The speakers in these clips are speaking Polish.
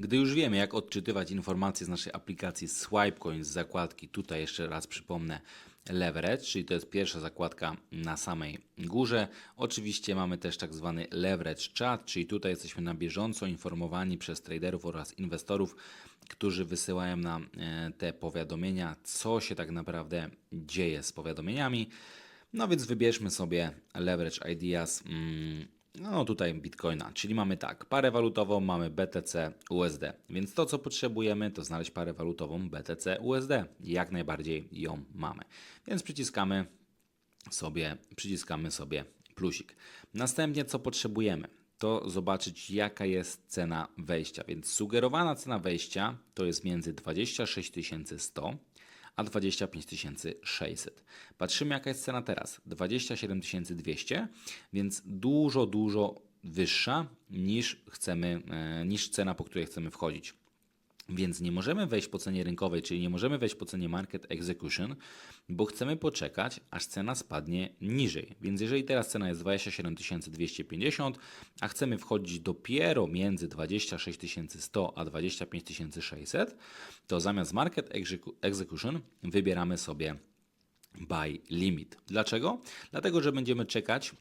Gdy już wiemy, jak odczytywać informacje z naszej aplikacji SwipeCoin z zakładki, tutaj jeszcze raz przypomnę, leverage, czyli to jest pierwsza zakładka na samej górze. Oczywiście mamy też tak zwany leverage chat, czyli tutaj jesteśmy na bieżąco informowani przez traderów oraz inwestorów, którzy wysyłają nam e, te powiadomienia, co się tak naprawdę dzieje z powiadomieniami. No więc wybierzmy sobie leverage ideas. Mm, no tutaj Bitcoina, czyli mamy tak, parę walutową, mamy BTC, USD, więc to co potrzebujemy to znaleźć parę walutową BTC, USD. Jak najbardziej ją mamy. Więc przyciskamy sobie, przyciskamy sobie plusik. Następnie co potrzebujemy? To zobaczyć jaka jest cena wejścia, więc sugerowana cena wejścia to jest między 26 100 a 25 600. Patrzymy jaka jest cena teraz. 27 200, więc dużo, dużo wyższa niż chcemy, e, niż cena, po której chcemy wchodzić. Więc nie możemy wejść po cenie rynkowej, czyli nie możemy wejść po cenie market execution, bo chcemy poczekać, aż cena spadnie niżej. Więc jeżeli teraz cena jest 27 250, a chcemy wchodzić dopiero między 26 100 a 25 600, to zamiast market execu- execution wybieramy sobie buy limit. Dlaczego? Dlatego, że będziemy czekać,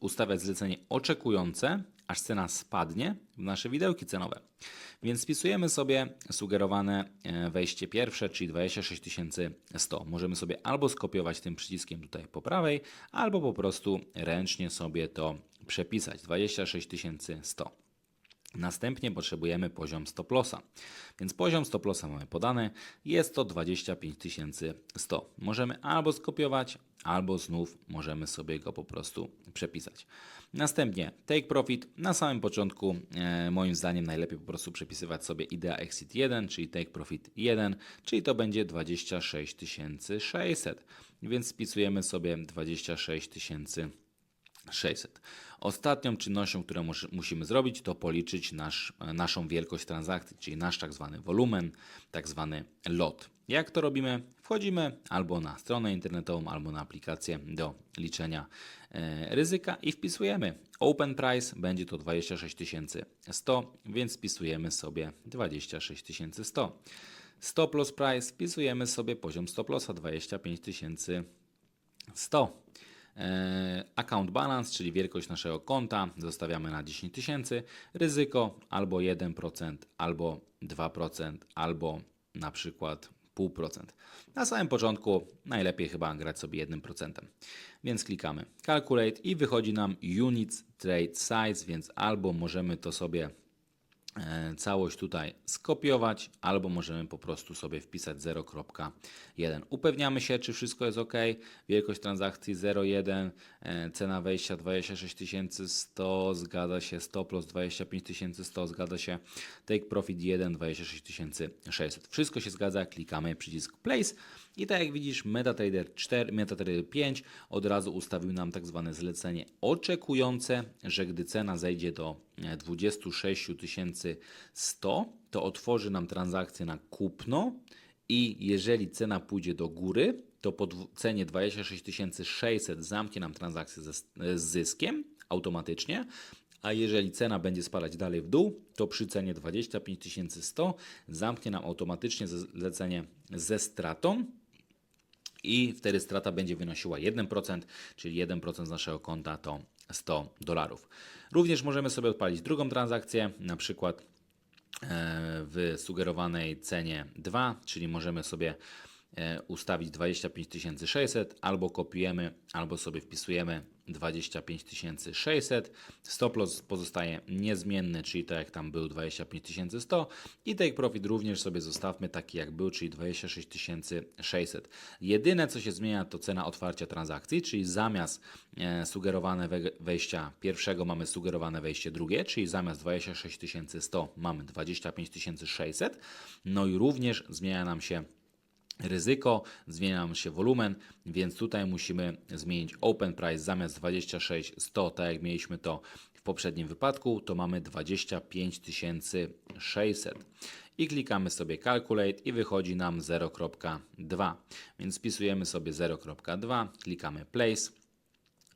ustawiać zlecenie oczekujące, aż cena spadnie w nasze widełki cenowe. Więc spisujemy sobie sugerowane e, wejście pierwsze, czyli 26 100. Możemy sobie albo skopiować tym przyciskiem tutaj po prawej, albo po prostu ręcznie sobie to przepisać. 26 100. Następnie potrzebujemy poziom stop lossa. Więc poziom stop lossa mamy podany, jest to 25 100. Możemy albo skopiować, albo znów możemy sobie go po prostu przepisać. Następnie take profit. Na samym początku e, moim zdaniem najlepiej po prostu przepisywać sobie idea exit 1, czyli take profit 1, czyli to będzie 26 600. Więc spisujemy sobie 26 600. Ostatnią czynnością, którą mus- musimy zrobić, to policzyć nasz, naszą wielkość transakcji, czyli nasz tak zwany wolumen, tak zwany lot. Jak to robimy? Wchodzimy albo na stronę internetową, albo na aplikację do liczenia e, ryzyka i wpisujemy. Open price będzie to 26 100, więc wpisujemy sobie 26 100. Stop loss price wpisujemy sobie poziom stop lossa 25 100. E, Account balance, czyli wielkość naszego konta, zostawiamy na 10 tysięcy. Ryzyko albo 1%, albo 2%, albo na przykład 0,5%. Na samym początku najlepiej chyba grać sobie 1%. Więc klikamy Calculate i wychodzi nam Units Trade Size, więc albo możemy to sobie e, całość tutaj skopiować, albo możemy po prostu sobie wpisać 0.1. Upewniamy się, czy wszystko jest ok. Wielkość transakcji 0.1, e, cena wejścia 26 100, zgadza się, stop loss 25 100, zgadza się, take profit 1, 26 600. Wszystko się zgadza, klikamy przycisk place i tak jak widzisz, MetaTrader 4, MetaTrader 5 od razu ustawił nam tak zwane zlecenie oczekujące, że gdy cena zejdzie do e, 26 100, to otworzy nam transakcję na kupno i jeżeli cena pójdzie do góry, to po cenie 26 600 zamknie nam transakcję z zyskiem automatycznie, a jeżeli cena będzie spadać dalej w dół, to przy cenie 25 100 zamknie nam automatycznie zlecenie ze stratą i wtedy strata będzie wynosiła 1%, czyli 1% z naszego konta to 100 dolarów. Również możemy sobie odpalić drugą transakcję, na przykład e, w sugerowanej cenie 2, czyli możemy sobie ustawić 25 600, albo kopiujemy, albo sobie wpisujemy 25 600. Stop loss pozostaje niezmienny, czyli tak jak tam był 25 100 i take profit również sobie zostawmy taki jak był, czyli 26 600. Jedyne co się zmienia to cena otwarcia transakcji, czyli zamiast e, sugerowane we- wejścia pierwszego mamy sugerowane wejście drugie, czyli zamiast 26 100 mamy 25 600. No i również zmienia nam się ryzyko, zmienia nam się wolumen, więc tutaj musimy zmienić open price zamiast 26 100, tak jak mieliśmy to w poprzednim wypadku, to mamy 25 600. I klikamy sobie calculate i wychodzi nam 0.2. Więc wpisujemy sobie 0.2, klikamy place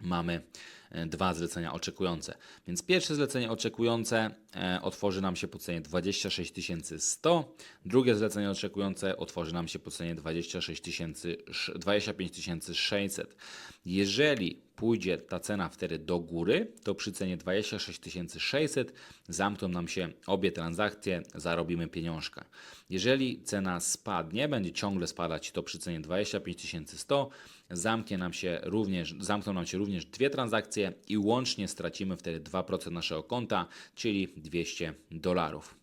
mamy e, dwa zlecenia oczekujące. Więc pierwsze zlecenie oczekujące e, otworzy nam się po cenie 26 100, drugie zlecenie oczekujące otworzy nam się po cenie 26 000 sz- 25 600. Jeżeli pójdzie ta cena wtedy do góry, to przy cenie 26 600 zamkną nam się obie transakcje, zarobimy pieniążka. Jeżeli cena spadnie, będzie ciągle spadać, to przy cenie 25 100 zamknie nam się również, zamkną nam się również dwie transakcje i łącznie stracimy wtedy 2% naszego konta, czyli 200 dolarów.